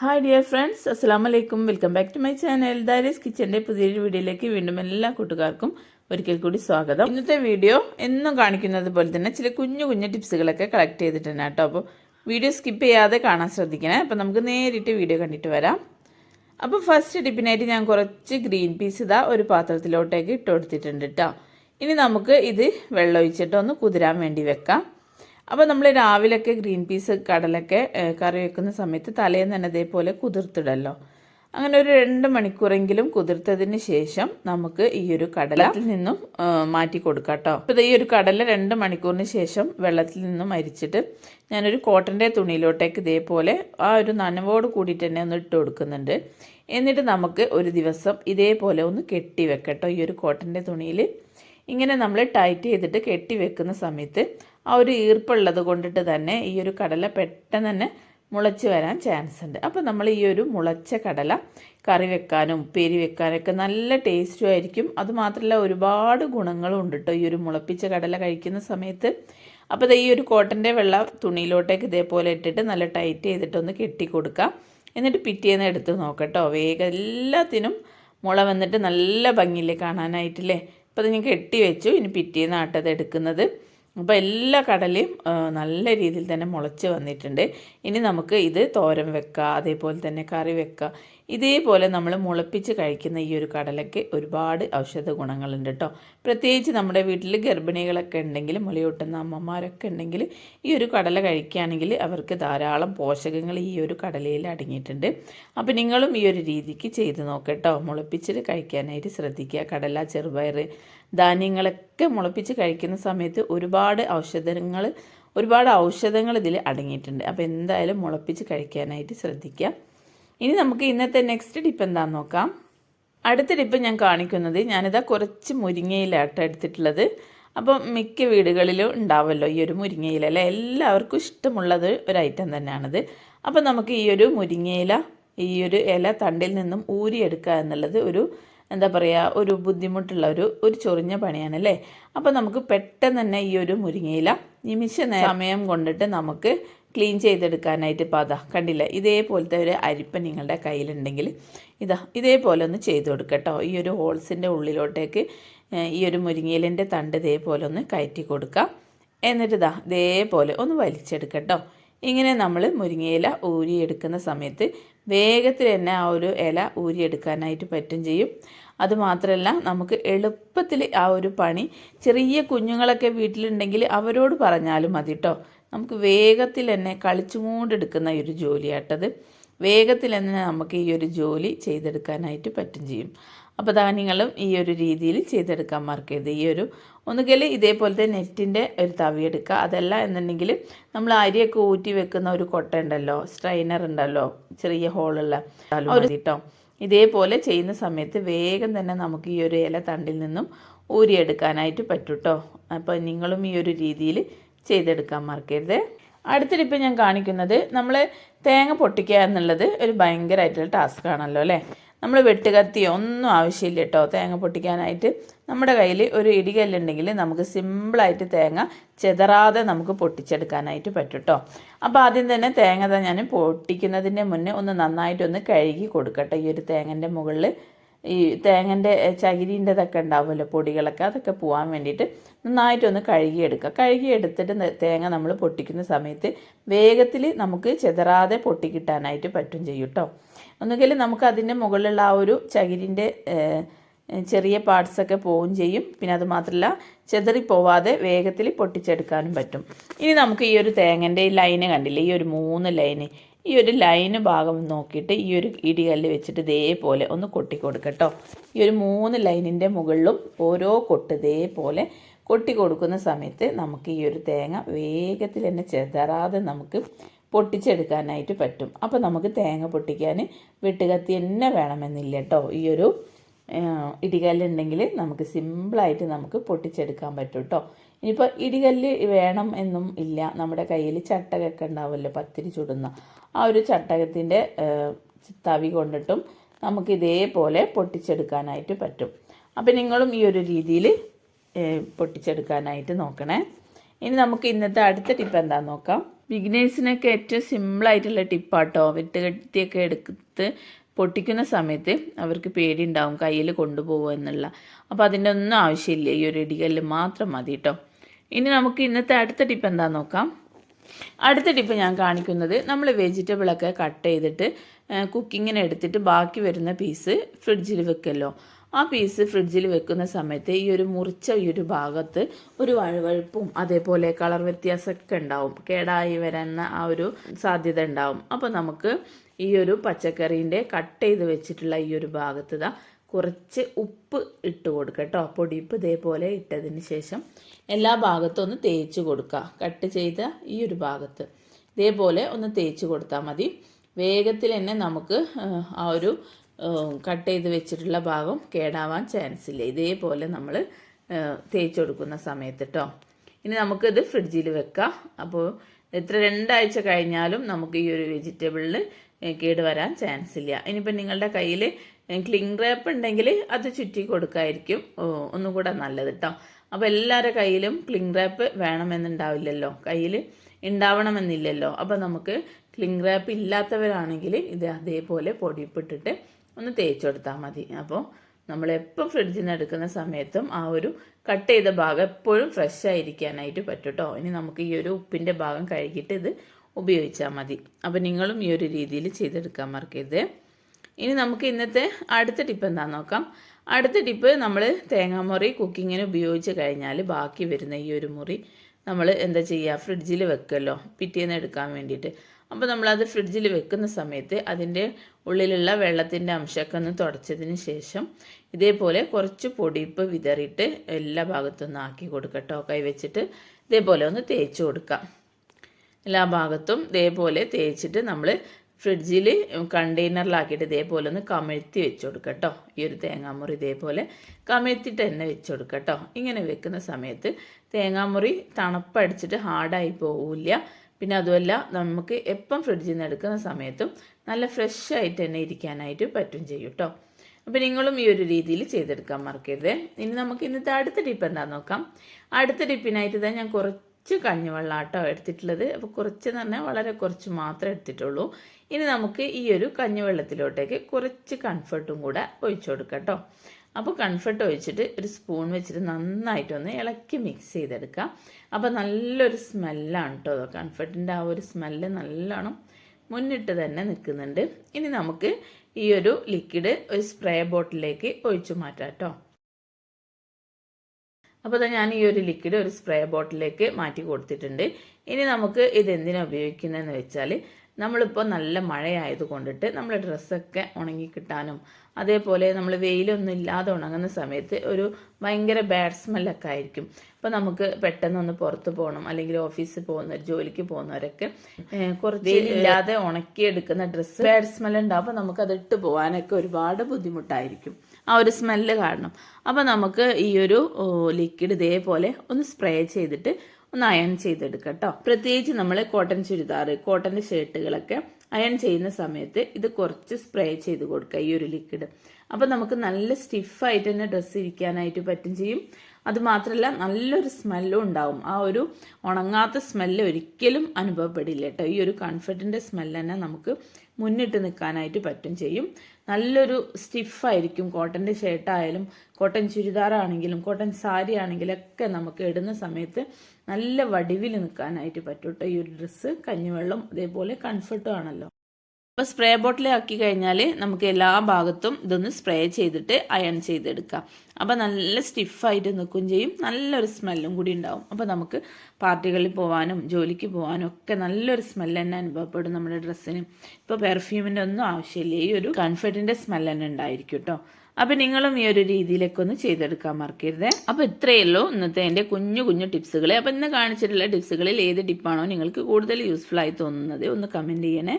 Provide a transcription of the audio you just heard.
Hi dear friends അസ്സാം വലൈക്കും welcome back to my channel Daris കിച്ചന്റെ പുതിയൊരു വീഡിയോയിലേക്ക് വീണ്ടും എല്ലാ കൂട്ടുകാർക്കും ഒരിക്കൽ കൂടി സ്വാഗതം. ഇന്നത്തെ വീഡിയോ എന്നും കാണിക്കുന്നത് പോലെ തന്നെ ചില കുഞ്ഞു കുഞ്ഞു ടിപ്സുകളൊക്കെ കളക്ട് ചെയ്തിട്ടുണ്ട് കേട്ടോ. അപ്പോൾ വീഡിയോ സ്കിപ്പ് ചെയ്യാതെ കാണാൻ ശ്രദ്ധിക്കണേ. അപ്പോൾ നമുക്ക് നേരിട്ട് വീഡിയോ കണ്ടിട്ട് വരാം. അപ്പോൾ ഫസ്റ്റ് ടിപ്പിനായിട്ട് ഞാൻ കുറച്ച് ഗ്രീൻ പീസ് ഇതാ ഒരു പാത്രത്തിലോട്ടേക്ക് ഇട്ട് കൊടുത്തിട്ടുണ്ട് കേട്ടോ. ഇനി നമുക്ക് ഇത് വെള്ളം ഒഴിച്ചിട്ട് ഒന്ന് കുതിരാൻ വേണ്ടി വെക്കാം. അപ്പോൾ നമ്മൾ രാവിലെയൊക്കെ ഗ്രീൻ പീസ് കടലൊക്കെ കറി വെക്കുന്ന സമയത്ത് തലേന്ന് തന്നെ ഇതേപോലെ കുതിർത്തിടല്ലോ. അങ്ങനെ ഒരു രണ്ട് മണിക്കൂറെങ്കിലും കുതിർത്തതിന് ശേഷം നമുക്ക് ഈ ഒരു കടലത്തിൽ നിന്നും മാറ്റി കൊടുക്കാം കേട്ടോ. അപ്പോൾ ഈ ഒരു കടല രണ്ട് മണിക്കൂറിന് ശേഷം വെള്ളത്തിൽ നിന്നും അരിച്ചിട്ട് ഞാനൊരു കോട്ടന്റെ തുണിയിലോട്ടേക്ക് ഇതേപോലെ ആ ഒരു നനവോട് കൂടിയിട്ട് തന്നെ ഒന്ന് ഇട്ട് കൊടുക്കുന്നുണ്ട്. എന്നിട്ട് നമുക്ക് ഒരു ദിവസം ഇതേപോലെ ഒന്ന് കെട്ടി വെക്കട്ടോ ഈ ഒരു കോട്ടന്റെ തുണിയിൽ ഇങ്ങനെ നമ്മൾ ടൈറ്റ് ചെയ്തിട്ട് കെട്ടി വെക്കുന്ന സമയത്ത് ആ ഒരു ഈർപ്പുള്ളത് കൊണ്ടിട്ട് തന്നെ ഈ ഒരു കടല പെട്ടെന്ന് തന്നെ മുളച്ച് വരാൻ ചാൻസ് ഉണ്ട്. അപ്പോൾ നമ്മൾ ഈ ഒരു മുളച്ച കടല കറി വെക്കാനും ഉപ്പേരി വെക്കാനൊക്കെ നല്ല ടേസ്റ്റും ആയിരിക്കും. അതുമാത്രമല്ല ഒരുപാട് ഗുണങ്ങളും ഉണ്ട് കേട്ടോ ഈ ഒരു മുളപ്പിച്ച കടല കഴിക്കുന്ന സമയത്ത്. അപ്പോൾ ഈ ഒരു കോട്ടന്റെ വെള്ള തുണിയിലോട്ടേക്ക് ഇതേപോലെ ഇട്ടിട്ട് നല്ല ടൈറ്റ് ചെയ്തിട്ടൊന്ന് കെട്ടി കൊടുക്കാം. എന്നിട്ട് പിറ്റേന്ന് എടുത്ത് നോക്കട്ടോ വേഗം എല്ലാത്തിനും മുള വന്നിട്ട് നല്ല ഭംഗിയില്ലേ കാണാനായിട്ടില്ലേ? അപ്പോൾ അത് ഞാൻ കെട്ടി വെച്ചു. ഇനി പിറ്റേന്നാട്ടത് എടുക്കുന്നത്. അപ്പോൾ എല്ലാ കടലയും നല്ല രീതിയിൽ തന്നെ മുളച്ച് വന്നിട്ടുണ്ട്. ഇനി നമുക്ക് ഇത് തോരൻ വെക്കുക അതേപോലെ തന്നെ കറി വെക്കുക ഇതേപോലെ നമ്മൾ മുളപ്പിച്ച് കഴിക്കുന്ന ഈ ഒരു കടലയ്ക്ക് ഒരുപാട് ഔഷധ ഗുണങ്ങളുണ്ട് കേട്ടോ പ്രത്യേകിച്ച് നമ്മുടെ വീട്ടിൽ ഗർഭിണികളൊക്കെ ഉണ്ടെങ്കിൽ മുളയൂട്ടുന്ന അമ്മമാരൊക്കെ ഉണ്ടെങ്കിൽ ഈ ഒരു കടല കഴിക്കുകയാണെങ്കിൽ അവർക്ക് ധാരാളം പോഷകങ്ങൾ ഈ ഒരു കടലയിൽ അടങ്ങിയിട്ടുണ്ട്. അപ്പോൾ നിങ്ങളും ഈ ഒരു രീതിക്ക് ചെയ്ത് നോക്കട്ടോ മുളപ്പിച്ചിട്ട് കഴിക്കാനായിട്ട് ശ്രദ്ധിക്കുക. കടല ചെറുപയർ ധാന്യങ്ങളൊക്കെ മുളപ്പിച്ച് കഴിക്കുന്ന സമയത്ത് ഒരുപാട് ഔഷധങ്ങൾ ഒരുപാട് ഔഷധങ്ങൾ ഇതിൽ അടങ്ങിയിട്ടുണ്ട്. അപ്പോൾ എന്തായാലും മുളപ്പിച്ച് കഴിക്കാനായിട്ട് ശ്രദ്ധിക്കുക ഇനി നമുക്ക് ഇന്നത്തെ നെക്സ്റ്റ് ടിപ്പ് എന്താണെന്ന് നോക്കാം. അടുത്ത ടിപ്പ് ഞാൻ കാണിക്കുന്നത് ഞാനിതാ കുറച്ച് മുരിങ്ങയിലാട്ടോ എടുത്തിട്ടുള്ളത്. അപ്പം മിക്ക വീടുകളിലും ഉണ്ടാവുമല്ലോ ഈ ഒരു മുരിങ്ങയില അല്ലേ? എല്ലാവർക്കും ഇഷ്ടമുള്ളത് ഒരു ഐറ്റം തന്നെയാണിത്. അപ്പം നമുക്ക് ഈ ഒരു മുരിങ്ങയില ഈ ഒരു ഇല തണ്ടിൽ നിന്നും ഊരിയെടുക്കുക എന്നുള്ളത് ഒരു എന്താ പറയുക ഒരു ബുദ്ധിമുട്ടുള്ള ഒരു ഒരു ചൊറിഞ്ഞ പണിയാണല്ലേ? അപ്പോൾ നമുക്ക് പെട്ടെന്ന് തന്നെ ഈ ഒരു മുരിങ്ങയില നിമിഷ സമയം കൊണ്ടിട്ട് നമുക്ക് ക്ലീൻ ചെയ്തെടുക്കാനായിട്ട് ഇപ്പോൾ അതാ കണ്ടില്ല? ഇതേപോലത്തെ ഒരു അരിപ്പ നിങ്ങളുടെ കയ്യിലുണ്ടെങ്കിൽ ഇതാ ഇതേപോലെ ഒന്ന് ചെയ്ത് കൊടുക്കട്ടോ ഈ ഒരു ഹോൾസിന്റെ ഉള്ളിലോട്ടേക്ക് ഈ ഒരു മുരിങ്ങയിലിന്റെ തണ്ട് ഇതേപോലെ ഒന്ന് കയറ്റി കൊടുക്കാം എന്നിട്ട് ഇതാ ഇതേപോലെ ഒന്ന് വലിച്ചെടുക്കട്ടോ ഇങ്ങനെ നമ്മൾ മുരിങ്ങയില ഊരിയെടുക്കുന്ന സമയത്ത് വേഗത്തിൽ തന്നെ ആ ഒരു ഇല ഊരിയെടുക്കാനായിട്ട് പറ്റും ചെയ്യും. അതുമാത്രമല്ല നമുക്ക് എളുപ്പത്തിൽ ആ ഒരു പണി ചെറിയ കുഞ്ഞുങ്ങളൊക്കെ വീട്ടിലുണ്ടെങ്കിൽ അവരോട് പറഞ്ഞാലും മതി കേട്ടോ നമുക്ക് വേഗത്തിൽ തന്നെ കളിച്ചുകൊണ്ടെടുക്കുന്ന ഒരു ജോലിയാട്ടത്. വേഗത്തിൽ തന്നെ നമുക്ക് ഈ ഒരു ജോലി ചെയ്തെടുക്കാനായിട്ട് പറ്റും ചെയ്യും. അപ്പോൾ ധാന്യങ്ങളും ഈ ഒരു രീതിയിൽ ചെയ്തെടുക്കാൻ മാർക്ക് ചെയ്ത്. ഈ ഒരു ഒന്നുകിൽ ഇതേപോലത്തെ നെറ്റിന്റെ ഒരു തവി എടുക്കുക. അതല്ല എന്നുണ്ടെങ്കിൽ നമ്മൾ അരിയൊക്കെ ഊറ്റി വെക്കുന്ന ഒരു കൊട്ട ഉണ്ടല്ലോ സ്ട്രൈനർ ഉണ്ടല്ലോ ചെറിയ ഹോളുള്ള ഒരു കേട്ടോ ഇതേപോലെ ചെയ്യുന്ന സമയത്ത് വേഗം തന്നെ നമുക്ക് ഈ ഒരു ഇല തണ്ടിൽ നിന്നും ഊരിയെടുക്കാനായിട്ട് പറ്റും കേട്ടോ അപ്പോൾ നിങ്ങളും ഈ ഒരു രീതിയിൽ ചെയ്തെടുക്കാൻ മറക്കരുത് അടുത്തിട്ടിപ്പോൾ ഞാൻ കാണിക്കുന്നത് നമ്മൾ തേങ്ങ പൊട്ടിക്കുക എന്നുള്ളത് ഒരു ഭയങ്കരമായിട്ടുള്ള ടാസ്ക് ആണല്ലോ അല്ലേ? നമ്മൾ വെട്ടുകത്തിയോ ഒന്നും ആവശ്യമില്ല കേട്ടോ. തേങ്ങ പൊട്ടിക്കാനായിട്ട്. നമ്മുടെ കയ്യിൽ ഒരു ഇടികല്ലുണ്ടെങ്കിൽ നമുക്ക് സിമ്പിളായിട്ട് തേങ്ങ ചെതറാതെ നമുക്ക് പൊട്ടിച്ചെടുക്കാനായിട്ട് പറ്റും കേട്ടോ അപ്പോൾ ആദ്യം തന്നെ തേങ്ങ ഞാൻ പൊട്ടിക്കുന്നതിന്റെ മുന്നേ ഒന്ന് നന്നായിട്ടൊന്ന് കഴുകി കൊടുക്കട്ടെ. ഈ ഒരു തേങ്ങന്റെ മുകളിൽ ഈ തേങ്ങന്റെ ചകിരീന്റെതൊക്കെ ഉണ്ടാവുമല്ലോ പൊടികളൊക്കെ അതൊക്കെ പോകാൻ വേണ്ടിയിട്ട് നന്നായിട്ടൊന്ന് കഴുകിയെടുക്കുക. കഴുകിയെടുത്തിട്ട് തേങ്ങ നമ്മൾ പൊട്ടിക്കുന്ന സമയത്ത് വേഗത്തിൽ നമുക്ക് ചെതറാതെ പൊട്ടിക്കിട്ടാനായിട്ട് പറ്റും ചെയ്യും കേട്ടോ ഒന്നുകിൽ നമുക്ക് അതിന്റെ മുകളിലുള്ള ആ ഒരു ചകിരിന്റെ ചെറിയ പാർട്സൊക്കെ പോവുകയും ചെയ്യും. പിന്നെ അത് മാത്രമല്ല ചെതറി പോവാതെ വേഗത്തിൽ പൊട്ടിച്ചെടുക്കാനും പറ്റും. ഇനി നമുക്ക് ഈ ഒരു തേങ്ങന്റെ ഈ ലൈന് കണ്ടില്ലേ? ഈ ഒരു മൂന്ന് ലൈന്. ഈ ഒരു ലൈന് ഭാഗം നോക്കിയിട്ട് ഈ ഒരു ഇടികല്ല് വെച്ചിട്ട് ഇതേപോലെ ഒന്ന് കൊട്ടി കൊടുക്കട്ടോ ഈ ഒരു മൂന്ന് ലൈനിന്റെ മുകളിലും ഓരോ കൊട്ട് ഇതേപോലെ കൊട്ടി കൊടുക്കുന്ന സമയത്ത് നമുക്ക് ഈ ഒരു തേങ്ങ വേഗത്തിൽ തന്നെ ചെതറാതെ നമുക്ക് പൊട്ടിച്ചെടുക്കാനായിട്ട് പറ്റും. അപ്പോൾ നമുക്ക് തേങ്ങ പൊട്ടിക്കാൻ വെട്ടുകത്തി തന്നെ വേണമെന്നില്ല കേട്ടോ. ഈ ഒരു ഇടികല്ലുണ്ടെങ്കിൽ നമുക്ക് സിമ്പിളായിട്ട് നമുക്ക് പൊട്ടിച്ചെടുക്കാൻ പറ്റും കേട്ടോ. ഇനിയിപ്പോൾ ഇടികല്ല് വേണം എന്നും ഇല്ല. നമ്മുടെ കയ്യിൽ ചട്ടകൊക്കെ ഉണ്ടാവുമല്ലോ പത്തിരി ചുടുന്ന. ആ ഒരു ചട്ടകത്തിന്റെ തവി കൊണ്ടിട്ടും നമുക്ക് ഇതേപോലെ പൊട്ടിച്ചെടുക്കാനായിട്ട് പറ്റും. അപ്പം നിങ്ങളും ഈ ഒരു രീതിയിൽ പൊട്ടിച്ചെടുക്കാനായിട്ട് നോക്കണേ. ഇനി നമുക്ക് ഇന്നത്തെ അടുത്ത ടിപ്പ് എന്താണെന്ന് നോക്കാം. ബിഗിനേഴ്സിനൊക്കെ ഏറ്റവും സിമ്പിളായിട്ടുള്ള ടിപ്പാട്ടോ. വെട്ടുകെട്ടിയൊക്കെ എടുത്ത് പൊട്ടിക്കുന്ന സമയത്ത് അവർക്ക് പേടിയുണ്ടാവും കയ്യിൽ കൊണ്ടുപോകുക എന്നുള്ള. അപ്പോൾ അതിന്റെ ഒന്നും ആവശ്യമില്ല. ഈ ഒരു ഇടികല്ല് മാത്രം മതി കേട്ടോ ഇനി നമുക്ക് ഇന്നത്തെ അടുത്ത ടിപ്പ് എന്താ നോക്കാം? അടുത്ത ടിപ്പ് ഞാൻ കാണിക്കുന്നത് നമ്മൾ വെജിറ്റബിളൊക്കെ കട്ട് ചെയ്തിട്ട് കുക്കിങ്ങിന് എടുത്തിട്ട് ബാക്കി വരുന്ന പീസ് ഫ്രിഡ്ജിൽ വെക്കല്ലോ. ആ പീസ് ഫ്രിഡ്ജിൽ വെക്കുന്ന സമയത്ത് ഈ ഒരു മുറിച്ച ഈ ഒരു ഭാഗത്ത് ഒരു വഴുവഴുപ്പും അതേപോലെ കളർ വ്യത്യാസമൊക്കെ ഉണ്ടാവും. കേടായി വരുന്ന ആ ഒരു സാധ്യത ഉണ്ടാവും. അപ്പോൾ നമുക്ക് ഈ ഒരു പച്ചക്കറീന്റെ കട്ട് ചെയ്ത് വെച്ചിട്ടുള്ള ഈ ഒരു ഭാഗത്ത് ഇതാ കുറച്ച് ഉപ്പ് ഇട്ട് കൊടുക്കുക കേട്ടോ. പൊടിപ്പ് ഇതേപോലെ ഇട്ടതിന് ശേഷം എല്ലാ ഭാഗത്തും ഒന്ന് തേച്ച് കൊടുക്കുക കട്ട് ചെയ്ത ഈ ഒരു ഭാഗത്ത്. ഇതേപോലെ ഒന്ന് തേച്ച് കൊടുത്താൽ മതി. വേഗത്തിൽ തന്നെ നമുക്ക് ആ ഒരു കട്ട് ചെയ്ത് വെച്ചിട്ടുള്ള ഭാഗം കേടാവാൻ ചാൻസ് ഇല്ല. ഇതേപോലെ നമ്മൾ തേച്ച് കൊടുക്കുന്ന സമയത്ത് കേട്ടോ ഇനി നമുക്കിത് ഫ്രിഡ്ജിൽ വെക്കാം. അപ്പോൾ എത്ര രണ്ടാഴ്ച കഴിഞ്ഞാലും നമുക്ക് ഈ ഒരു വെജിറ്റബിളിൽ കേട് വരാൻ ചാൻസ് ഇല്ല. ഇനിയിപ്പോൾ നിങ്ങളുടെ കയ്യിൽ ക്ലിങ് റാപ്പ് ഉണ്ടെങ്കിൽ അത് ചുറ്റി കൊടുക്കായിരിക്കും ഒന്നും കൂടെ നല്ലത് കേട്ടോ അപ്പോൾ എല്ലാവരുടെ കയ്യിലും ക്ലിങ് റാപ്പ് വേണമെന്നുണ്ടാവില്ലല്ലോ. കയ്യിൽ ഉണ്ടാവണമെന്നില്ലല്ലോ അപ്പോൾ നമുക്ക് ക്ലിങ് റാപ്പ് ഇല്ലാത്തവരാണെങ്കിൽ ഇത് അതേപോലെ പൊടിപ്പിട്ടിട്ട് ഒന്ന് തേച്ച് കൊടുത്താൽ മതി. അപ്പോൾ നമ്മൾ നമ്മളെപ്പം ഫ്രിഡ്ജിൽ നിന്ന് എടുക്കുന്ന സമയത്തും ആ ഒരു കട്ട് ചെയ്ത ഭാഗം എപ്പോഴും ഫ്രഷ് ആയിരിക്കാനായിട്ട് പറ്റും കേട്ടോ ഇനി നമുക്ക് ഈ ഒരു ഉപ്പിന്റെ ഭാഗം കഴുകിയിട്ട് ഇത് ഉപയോഗിച്ചാൽ മതി. അപ്പോൾ നിങ്ങളും ഈ ഒരു രീതിയിൽ ചെയ്തെടുക്കാൻ മറക്കരുത്. ഇനി നമുക്ക് ഇന്നത്തെ അടുത്ത ടിപ്പ് എന്താണെന്ന് നോക്കാം. അടുത്ത ടിപ്പ് നമ്മൾ തേങ്ങാമുറി കുക്കിങ്ങിന് ഉപയോഗിച്ച് കഴിഞ്ഞാൽ ബാക്കി വരുന്ന ഈ ഒരു മുറി നമ്മൾ എന്താ ചെയ്യുക ഫ്രിഡ്ജിൽ വെക്കുമല്ലോ പിറ്റേന്ന് എടുക്കാൻ വേണ്ടിയിട്ട്. അപ്പോൾ നമ്മളത് ഫ്രിഡ്ജിൽ വെക്കുന്ന സമയത്ത് അതിന്റെ ഉള്ളിലുള്ള വെള്ളത്തിന്റെ അംശമൊക്കെ ഒന്ന് തുടച്ചതിന് ശേഷം ഇതേപോലെ കുറച്ച് പൊടിപ്പ് വിതറിയിട്ട് എല്ലാ ഭാഗത്തും ആക്കി കൊടുക്കട്ടോ കൈ വെച്ചിട്ട് ഇതേപോലെ ഒന്ന് തേച്ച് കൊടുക്കാം എല്ലാ ഭാഗത്തും ഇതേപോലെ തേച്ചിട്ട് നമ്മൾ ഫ്രിഡ്ജിൽ കണ്ടെയ്നറിലാക്കിയിട്ട് ഇതേപോലെ ഒന്ന് കമഴ്ത്തി വെച്ച് കൊടുക്കട്ടോ കേട്ടോ. ഈ ഒരു തേങ്ങാമുറി ഇതേപോലെ കമഴ്ത്തിയിട്ട് തന്നെ വെച്ച് കൊടുക്കട്ടോ കേട്ടോ. ഇങ്ങനെ വെക്കുന്ന സമയത്ത് തേങ്ങാമുറി തണുപ്പടിച്ചിട്ട് ഹാർഡായി പോവില്ല. പിന്നെ അതുമല്ല നമുക്ക് എപ്പം ഫ്രിഡ്ജിൽ നിന്ന് എടുക്കുന്ന സമയത്തും നല്ല ഫ്രഷ് ആയിട്ട് തന്നെ ഇരിക്കാനായിട്ട് പറ്റും ചെയ്യും കേട്ടോ അപ്പോൾ നിങ്ങളും ഈ ഒരു രീതിയിൽ ചെയ്തെടുക്കാൻ മറക്കരുത്. ഇനി നമുക്ക് ഇന്നത്തെ അടുത്ത ടിപ്പ് എന്താണെന്ന് നോക്കാം. അടുത്ത ടിപ്പിനായിട്ട് തന്നെ ഞാൻ കുറച്ച് കഞ്ഞിവെള്ളാട്ടോ എടുത്തിട്ടുള്ളത്. അപ്പോൾ കുറച്ച് പറഞ്ഞാൽ വളരെ കുറച്ച് മാത്രമേ എടുത്തിട്ടുള്ളൂ. ഇനി നമുക്ക് ഈ ഒരു കഞ്ഞിവെള്ളത്തിലോട്ടേക്ക് കുറച്ച് കൺഫർട്ടും കൂടെ ഒഴിച്ചു കൊടുക്കാം കേട്ടോ അപ്പോൾ കൺഫർട്ട് ഒഴിച്ചിട്ട് ഒരു സ്പൂൺ വെച്ചിട്ട് നന്നായിട്ടൊന്ന് ഇളക്കി മിക്സ് ചെയ്തെടുക്കാം അപ്പോൾ നല്ലൊരു സ്മെല്ലാണ് കേട്ടോ കൺഫർട്ടിന്റെ ആ ഒരു സ്മെല്ല് നല്ലോണം മുന്നിട്ട് തന്നെ നിൽക്കുന്നുണ്ട്. ഇനി നമുക്ക് ഈ ഒരു ലിക്വിഡ് ഒരു സ്പ്രേ ബോട്ടിലേക്ക് ഒഴിച്ചു മാറ്റാം കേട്ടോ അപ്പോൾ ഞാൻ ഈ ഒരു ലിക്വിഡ് ഒരു സ്പ്രേ ബോട്ടിലേക്ക് മാറ്റി കൊടുത്തിട്ടുണ്ട്. ഇനി നമുക്ക് ഇത് എന്തിനാണ് ഉപയോഗിക്കുന്നതെന്ന് വെച്ചാൽ നമ്മളിപ്പോൾ നല്ല മഴയായത് കൊണ്ടിട്ട് നമ്മുടെ ഡ്രസ്സൊക്കെ ഉണങ്ങി കിട്ടാനും അതേപോലെ നമ്മൾ വെയിലൊന്നും ഇല്ലാതെ ഉണങ്ങുന്ന സമയത്ത് ഒരു ഭയങ്കര ബാഡ് സ്മെല്ലൊക്കെ ആയിരിക്കും. അപ്പോൾ നമുക്ക് പെട്ടെന്നൊന്ന് പുറത്ത് പോകണം അല്ലെങ്കിൽ ഓഫീസിൽ പോകുന്നവർ ജോലിക്ക് പോകുന്നവരൊക്കെ കുറച്ച് വെയിലില്ലാതെ ഉണക്കിയെടുക്കുന്ന ഡ്രസ്സ് ബാഡ് സ്മെൽ ഉണ്ടാവും അപ്പോൾ നമുക്ക് അത് ഇട്ട് പോകാനൊക്കെ ഒരുപാട് ബുദ്ധിമുട്ടായിരിക്കും. ആ ഒരു സ്മെല്ല് കാരണം. അപ്പോൾ നമുക്ക് ഈ ഒരു ലിക്വിഡ് ഇതേപോലെ ഒന്ന് സ്പ്രേ ചെയ്തിട്ട് ഒന്ന് അയൺ ചെയ്തെടുക്കാം കേട്ടോ പ്രത്യേകിച്ച് നമ്മൾ കോട്ടൺ ചുരിദാർ കോട്ടന്റെ ഷർട്ടുകളൊക്കെ അയൺ ചെയ്യുന്ന സമയത്ത് ഇത് കുറച്ച് സ്പ്രേ ചെയ്ത് കൊടുക്കുക ഈ ഒരു ലിക്വിഡ് അപ്പോൾ നമുക്ക് നല്ല സ്റ്റിഫായിട്ട് തന്നെ ഡ്രസ്സ് ഇരിക്കാനായിട്ട് പറ്റും ചെയ്യും. അതുമാത്രമല്ല നല്ലൊരു സ്മെല്ലും ഉണ്ടാവും. ആ ഒരു ഉണങ്ങാത്ത സ്മെല്ല് ഒരിക്കലും അനുഭവപ്പെടില്ല കേട്ടോ ഈ ഒരു കംഫർട്ടിന്റെ സ്മെല്ല് തന്നെ നമുക്ക് മുന്നിട്ട് നിൽക്കാനായിട്ട് പറ്റും ചെയ്യും. നല്ലൊരു സ്റ്റിഫായിരിക്കും കോട്ടന്റെ ഷർട്ടായാലും കോട്ടൺ ചുരിദാറാണെങ്കിലും കോട്ടൺ സാരി ആണെങ്കിലും ഒക്കെ നമുക്ക് ഇടുന്ന സമയത്ത് നല്ല വടിവിൽ നിൽക്കാനായിട്ട് പറ്റും കേട്ടോ ഈ ഒരു ഡ്രസ്സ് കഞ്ഞിവെള്ളം അതേപോലെ കംഫർട്ടും ആണല്ലോ. അപ്പോൾ സ്പ്രേ ബോട്ടിൽ ആക്കി കഴിഞ്ഞാൽ നമുക്ക് എല്ലാ ഭാഗത്തും ഇതൊന്ന് സ്പ്രേ ചെയ്തിട്ട് അയൺ ചെയ്തെടുക്കാം. അപ്പോൾ നല്ല സ്റ്റിഫായിട്ട് നിൽക്കും ചെയ്യും. നല്ലൊരു സ്മെല്ലും കൂടി ഉണ്ടാവും. അപ്പോൾ നമുക്ക് പാർട്ടികളിൽ പോകാനും ജോലിക്ക് പോകാനും ഒക്കെ നല്ലൊരു സ്മെല്ല് തന്നെ അനുഭവപ്പെടും നമ്മുടെ ഡ്രസ്സിന്. ഇപ്പോൾ പെർഫ്യൂമിന്റെ ഒന്നും ആവശ്യമില്ല. ഈ ഒരു കംഫർട്ടിന്റെ സ്മെല്ല് തന്നെ ഉണ്ടായിരിക്കും കേട്ടോ അപ്പോൾ നിങ്ങളും ഈ ഒരു രീതിയിലൊക്കെ ഒന്ന് ചെയ്തെടുക്കാൻ മറക്കരുത്. അപ്പോൾ ഇത്രയേ ഉള്ളൂ ഇന്നത്തെ എന്റെ കുഞ്ഞു കുഞ്ഞു ടിപ്സുകൾ അപ്പോൾ ഇന്ന് കാണിച്ചിട്ടുള്ള ടിപ്സുകളിൽ ഏത് ടിപ്പാണോ നിങ്ങൾക്ക് കൂടുതൽ യൂസ്ഫുൾ ആയി തോന്നുന്നത് ഒന്ന് കമന്റ് ചെയ്യണേ.